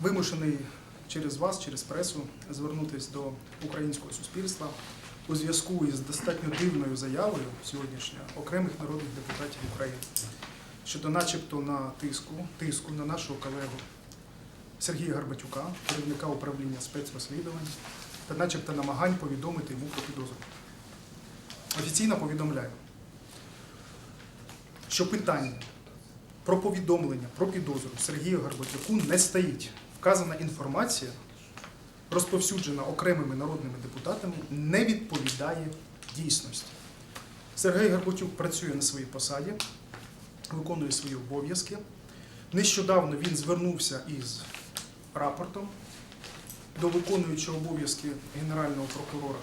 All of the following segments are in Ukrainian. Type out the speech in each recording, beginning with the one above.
вимушений через вас, через пресу, звернутися до українського суспільства у зв'язку із достатньо дивною заявою сьогоднішньої окремих народних депутатів України щодо начебто на тиску, тиску на нашого колегу Сергія Гарбатюка, керівника управління спецрозслідувань, та начебто намагань повідомити йому про підозру. Офіційно повідомляю, що питання про повідомлення про підозру Сергію Гарбатюку не стоїть. Вказана інформація, розповсюджена окремими народними депутатами, не відповідає дійсності. Сергій Гарбатюк працює на своїй посаді, виконує свої обов'язки. Нещодавно він звернувся із рапортом до виконуючого обов'язки Генерального прокурора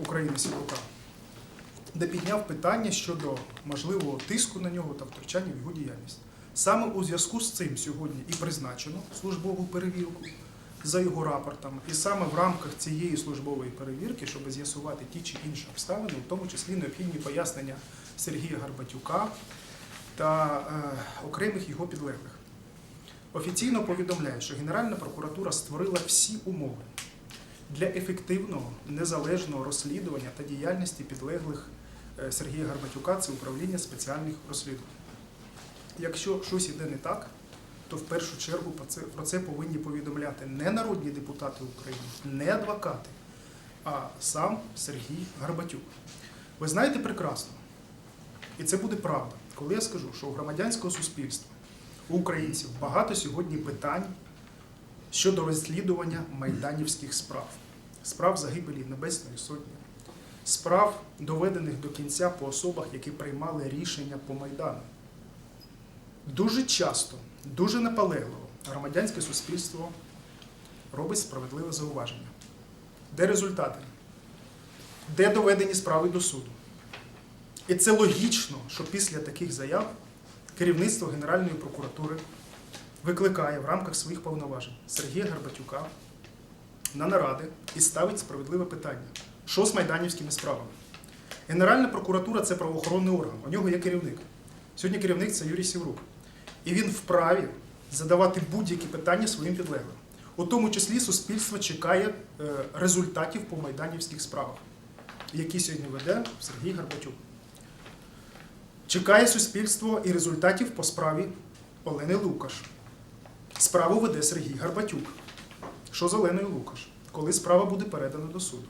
України Сіврука, де підняв питання щодо можливого тиску на нього та втручання в його діяльність. Саме у зв'язку з цим сьогодні і призначено службову перевірку за його рапортом, і саме в рамках цієї службової перевірки, щоб з'ясувати ті чи інші обставини, в тому числі необхідні пояснення Сергія Гарбатюка та е, окремих його підлеглих. Офіційно повідомляє, що Генеральна прокуратура створила всі умови для ефективного незалежного розслідування та діяльності підлеглих е, Сергія Гарбатюка це управління спеціальних розслідувань. Якщо щось іде не так, то в першу чергу про це, повинні повідомляти не народні депутати України, не адвокати, а сам Сергій Гарбатюк. Ви знаєте прекрасно, і це буде правда, коли я скажу, що у громадянського суспільства, у українців багато сьогодні питань щодо розслідування майданівських справ, справ загибелі Небесної Сотні, справ, доведених до кінця по особах, які приймали рішення по Майдану. Дуже часто, дуже наполегливо громадянське суспільство робить справедливе зауваження. Де результати? Де доведені справи до суду? І це логічно, що після таких заяв керівництво Генеральної прокуратури викликає в рамках своїх повноважень Сергія Гарбатюка на наради і ставить справедливе питання: що з майданівськими справами? Генеральна прокуратура це правоохоронний орган, у нього є керівник. Сьогодні керівник це Юрій Сіврук. І він вправі задавати будь-які питання своїм підлеглим. У тому числі суспільство чекає е, результатів по майданівських справах, які сьогодні веде Сергій Гарбатюк. Чекає суспільство і результатів по справі Олени Лукаш. Справу веде Сергій Гарбатюк. Що з Оленою Лукаш? Коли справа буде передана до суду?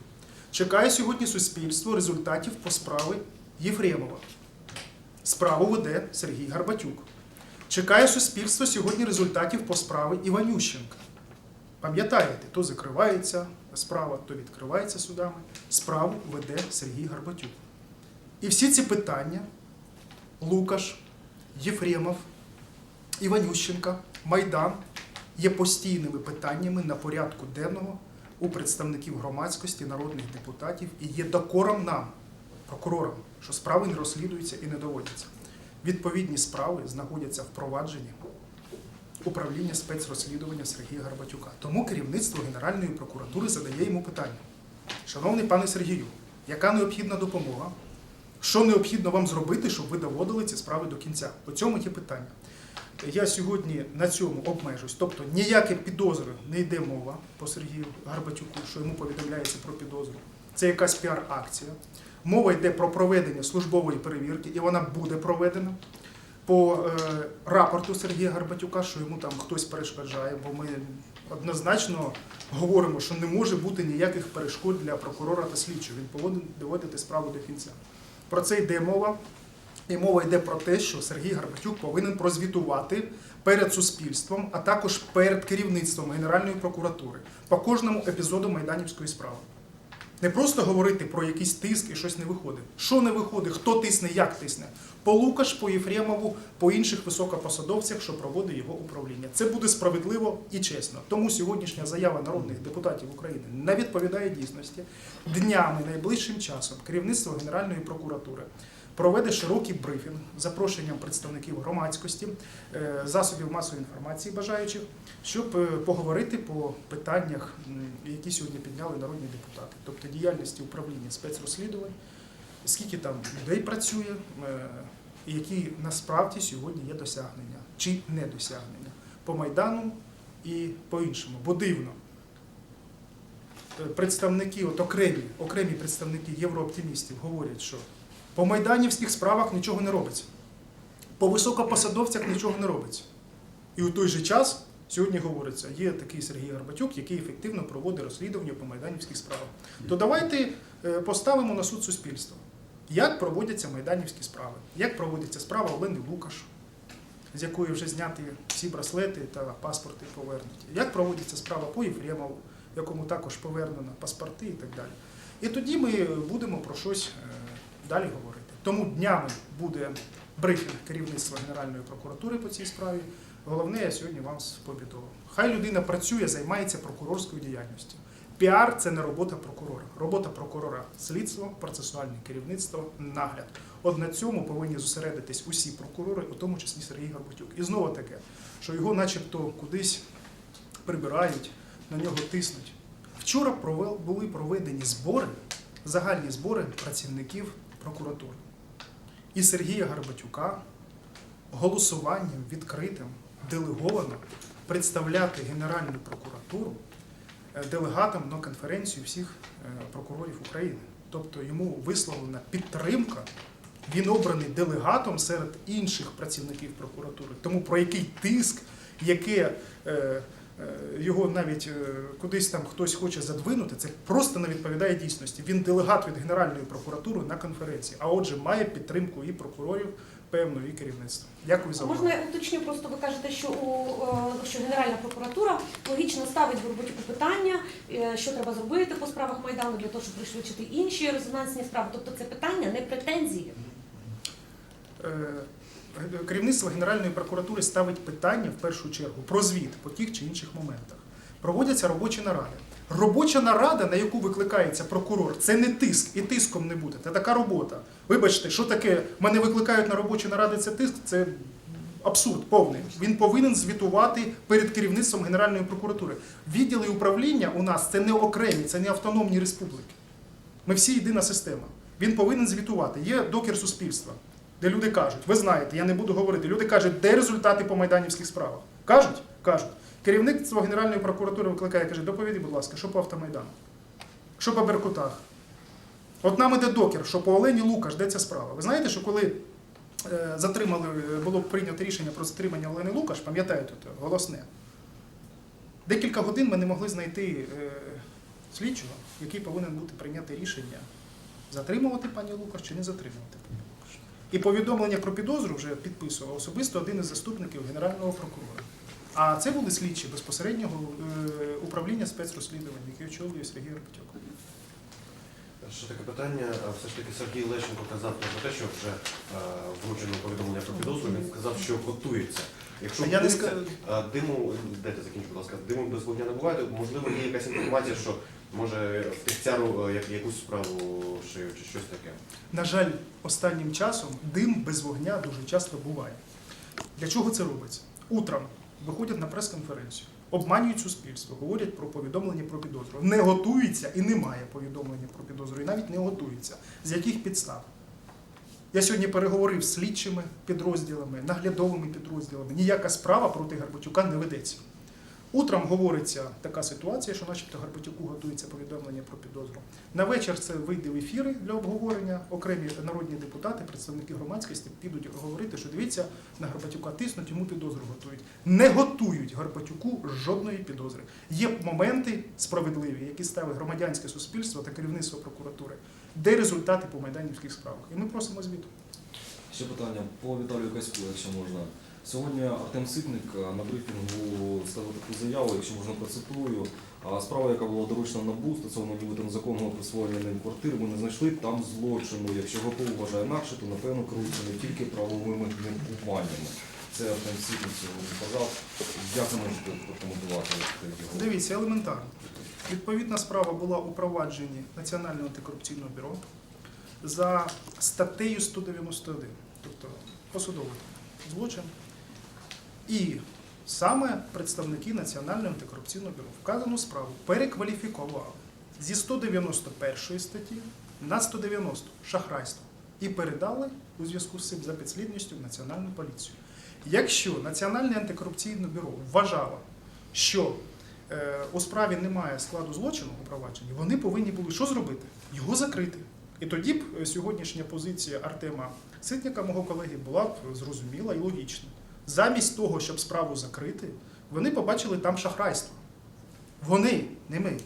Чекає сьогодні суспільство результатів по справі Єфремова. Справу веде Сергій Гарбатюк. Чекає суспільство сьогодні результатів по справі Іванющенка. Пам'ятаєте, то закривається справа, то відкривається судами. Справу веде Сергій Гарбатюк. І всі ці питання Лукаш, Єфремов, Іванющенка, Майдан є постійними питаннями на порядку денного у представників громадськості, народних депутатів і є докором нам, прокурорам, що справи не розслідуються і не доводяться. Відповідні справи знаходяться в провадженні управління спецрозслідування Сергія Гарбатюка. Тому керівництво Генеральної прокуратури задає йому питання. Шановний пане Сергію, яка необхідна допомога? Що необхідно вам зробити, щоб ви доводили ці справи до кінця? По цьому є питання. Я сьогодні на цьому обмежусь. Тобто ніякі підозри не йде мова по Сергію Гарбатюку, що йому повідомляється про підозру. Це якась піар-акція. Mова йде про проведення службової перевірки, і вона буде проведена по е, рапорту Сергія Гарбатюка, що йому там хтось перешкоджає, бо ми однозначно говоримо, що не може бути ніяких перешкод для прокурора та слідчого. Він повинен доводити справу до кінця. Про це йде мова. І мова йде про те, що Сергій Гарбатюк повинен прозвітувати перед суспільством, а також перед керівництвом Генеральної прокуратури по кожному епізоду Майданівської справи. Не просто говорити про якийсь тиск і щось не виходить. Що не виходить, хто тисне, як тисне. По Лукаш, по Єфремову, по інших високопосадовцях, що проводить його управління. Це буде справедливо і чесно. Тому сьогоднішня заява народних депутатів України не відповідає дійсності. Днями, найближчим часом, керівництво Генеральної прокуратури проведе широкий брифінг з запрошенням представників громадськості, е, засобів масової інформації бажаючих, щоб е, поговорити по питаннях, які сьогодні підняли народні депутати, тобто діяльності управління спецрозслідувань, скільки там людей працює, е, які насправді сьогодні є досягнення чи недосягнення по Майдану і по-іншому. Бо дивно. Представники, от окремі, окремі представники єврооптимістів говорять, що по майданівських справах нічого не робиться, по високопосадовцях нічого не робиться. І у той же час сьогодні говориться, є такий Сергій Гарбатюк, який ефективно проводить розслідування по майданівських справах. То давайте е, поставимо на суд суспільства, як проводяться майданівські справи, як проводиться справа Олени Лукаш, з якої вже зняті всі браслети та паспорти повернуті, як проводиться справа по Єфремову, якому також повернено паспорти і так далі. І тоді ми будемо про щось е, далі говорити. Тому днями буде брифінг керівництва Генеральної прокуратури по цій справі. Головне, я сьогодні вам повідомив. Хай людина працює, займається прокурорською діяльністю. Піар це не робота прокурора. Робота прокурора слідство, процесуальне керівництво, нагляд. От на цьому повинні зосередитись усі прокурори, у тому числі Сергій Гарбатюк. І знову таке, що його, начебто, кудись прибирають, на нього тиснуть. Вчора були проведені збори, загальні збори працівників прокуратури. І Сергія Гарбатюка голосуванням відкритим делеговано представляти Генеральну прокуратуру е, делегатам на конференцію всіх е, прокурорів України. Тобто йому висловлена підтримка. Він обраний делегатом серед інших працівників прокуратури. Тому про який тиск, яке е, його навіть е, кудись там хтось хоче задвинути, це просто не відповідає дійсності. Він делегат від Генеральної прокуратури на конференції, а отже, має підтримку і прокурорів певно, і керівництва. Дякую за увагу. можна я уточню, просто ви кажете, що у е, що Генеральна прокуратура логічно ставить Горбатюку питання, е, що треба зробити по справах Майдану для того, щоб пришвидшити інші резонансні справи. Тобто це питання не претензії. Е, керівництво Генеральної прокуратури ставить питання в першу чергу про звіт по тих чи інших моментах. Проводяться робочі наради. Робоча нарада, на яку викликається прокурор, це не тиск, і тиском не буде. Це така робота. Вибачте, що таке? Мене викликають на робочі наради, це тиск, це абсурд повний. Він повинен звітувати перед керівництвом Генеральної прокуратури. Відділи управління у нас це не окремі, це не автономні республіки. Ми всі єдина система. Він повинен звітувати. Є докір суспільства, де люди кажуть, ви знаєте, я не буду говорити. Люди кажуть, де результати по майданівських справах? Кажуть? Кажуть. Керівництво Генеральної прокуратури викликає, каже, доповіді, будь ласка, що по автомайдану? Що по Беркутах? От нам іде докір, що по Олені Лукаш, де ця справа? Ви знаєте, що коли е, затримали, було прийнято рішення про затримання Олени Лукаш, пам'ятаєте, голосне. Декілька годин ми не могли знайти е, слідчого, який повинен бути прийняти рішення, затримувати пані Лукаш чи не затримувати пані. І повідомлення про підозру вже підписував особисто один із заступників Генерального прокурора. А це були слідчі безпосереднього е, управління спецрозслідувань, яке очолює Сергій Репетюк. Ще таке питання. Все ж таки Сергій Лещенко казав про те, що вже е, вручено повідомлення про підозру. Він сказав, що готується. Якщо я не готується, ска- е, диму, дайте закінчу, будь ласка, диму без вогня не буває. то, Можливо, є якась інформація, що може в е, як- якусь справу шиють чи щось таке. На жаль, останнім часом дим без вогня дуже часто буває. Для чого це робиться? Утром виходять на прес-конференцію, обманюють суспільство, говорять про повідомлення про підозру. Не готуються і немає повідомлення про підозру, і навіть не готуються. З яких підстав? Я сьогодні переговорив з слідчими підрозділами, наглядовими підрозділами. Ніяка справа проти Гарбатюка не ведеться. Утром говориться така ситуація, що начебто Гарбатюку готується повідомлення про підозру. На вечір це вийде в ефіри для обговорення. Окремі народні депутати, представники громадськості підуть говорити, що дивіться, на Гарбатюка тиснуть, йому підозру готують. Не готують Гарбатюку жодної підозри. Є моменти справедливі, які ставить громадянське суспільство та керівництво прокуратури, де результати по майданівських справах. І ми просимо звіту. Ще питання по Віталію Каську, якщо можна. Сьогодні Артем Ситник е, на брифінгу ставив таку заяву, якщо можна процитую. Справа, яка була доручена НАБУ стосовно нібито незаконного присвоєння ним квартир, ми не знайшли там злочину. Якщо ГПУ вважає інакше, то напевно керується не тільки правовими обманнями. Це Артем Ситник сьогодні сказав. Як ви можете прокоментувати його? Дивіться, елементарно. Відповідна справа була у провадженні Національного антикорупційного бюро за статтею 191, тобто посудовий злочин. І саме представники Національного антикорупційного бюро вказану справу перекваліфікували зі 191 статті на 190 шахрайство і передали у зв'язку з цим за підслідністю в Національну поліцію. Якщо Національне антикорупційне бюро вважало, що е, у справі немає складу злочину у провадженні, вони повинні були що зробити? Його закрити. І тоді б сьогоднішня позиція Артема Ситника, мого колеги, була б зрозуміла і логічна. Замість того, щоб справу закрити, вони побачили там шахрайство. Вони, не ми.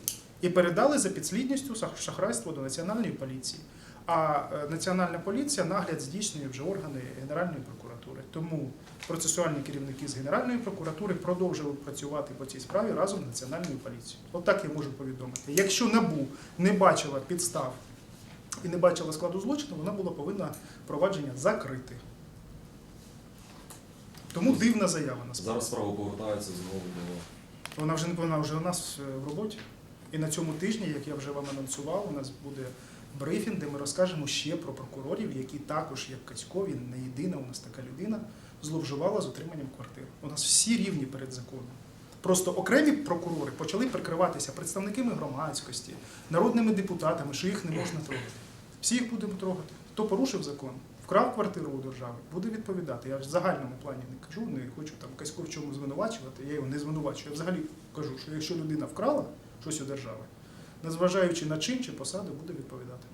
І передали за підслідністю шахрайство до національної поліції. А е, національна поліція нагляд здійснює вже органи Генеральної прокуратури. Тому процесуальні керівники з Генеральної прокуратури продовжили працювати по цій справі разом з національною поліцією. От так я можу повідомити. Якщо НАБУ не бачила підстав і не бачила складу злочину, вона була повинна провадження закрити. Тому дивна заява насправді. Зараз справа повертається знову до Вона вже не вона вже у нас е, в роботі. І на цьому тижні, як я вже вам анонсував, у нас буде брифінг, де ми розкажемо ще про прокурорів, які також, як Кацько, він не єдина, у нас така людина, зловживала з отриманням квартир. У нас всі рівні перед законом. Просто окремі прокурори почали прикриватися представниками громадськості, народними депутатами, що їх не можна трогати. Всі їх будемо трогати. Хто порушив закон, вкрав квартиру у держави, буде відповідати. Я в загальному плані не кажу, не хочу там Касько в чому звинувачувати, я його не звинувачую. Я взагалі кажу, що якщо людина вкрала щось у держави, незважаючи на чин чи посаду, буде відповідати.